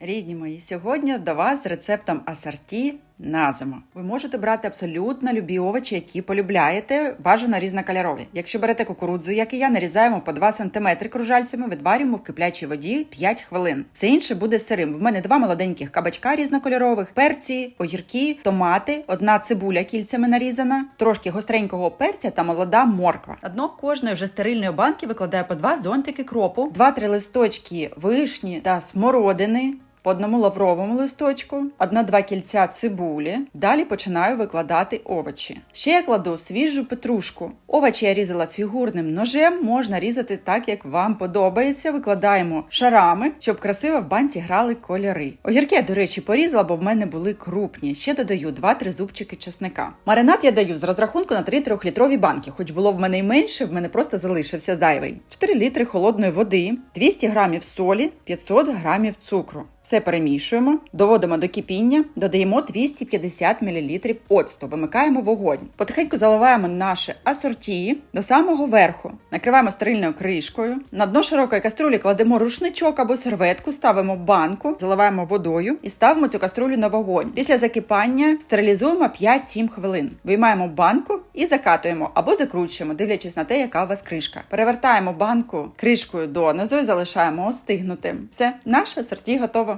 Рідні мої, сьогодні до вас з рецептом асорті на зиму. Ви можете брати абсолютно любі овочі, які полюбляєте, бажано різнокольорові. Якщо берете кукурудзу, як і я, нарізаємо по 2 см кружальцями, відварюємо в киплячій воді 5 хвилин. Все інше буде сирим. В мене два молоденьких кабачка різнокольорових, перці, огірки, томати, одна цибуля кільцями нарізана, трошки гостренького перця та молода морква. На дно кожної вже стерильної банки викладаю по два зонтики кропу, два-три листочки вишні та смородини. По одному лавровому листочку, одна-два кільця цибулі. Далі починаю викладати овочі. Ще я кладу свіжу петрушку. Овочі я різала фігурним ножем, можна різати так, як вам подобається. Викладаємо шарами, щоб красиво в банці грали кольори. Огірки я, до речі, порізала, бо в мене були крупні. Ще додаю 2-3 зубчики чесника. Маринад я даю з розрахунку на 3 трьохлітрові банки. Хоч було в мене й менше, в мене просто залишився зайвий. 4 літри холодної води, 200 грамів солі, 500 грамів цукру. Все перемішуємо, доводимо до кипіння, додаємо 250 мл оцту, вимикаємо вогонь. Потихеньку заливаємо наше асорті до самого верху. Накриваємо стерильною кришкою. На дно широкої каструлі кладемо рушничок або серветку, ставимо банку, заливаємо водою і ставимо цю каструлю на вогонь. Після закипання стерилізуємо 5-7 хвилин. Виймаємо банку і закатуємо або закручуємо, дивлячись на те, яка у вас кришка. Перевертаємо банку кришкою донизу і залишаємо остигнути. Все, наше асорті готово.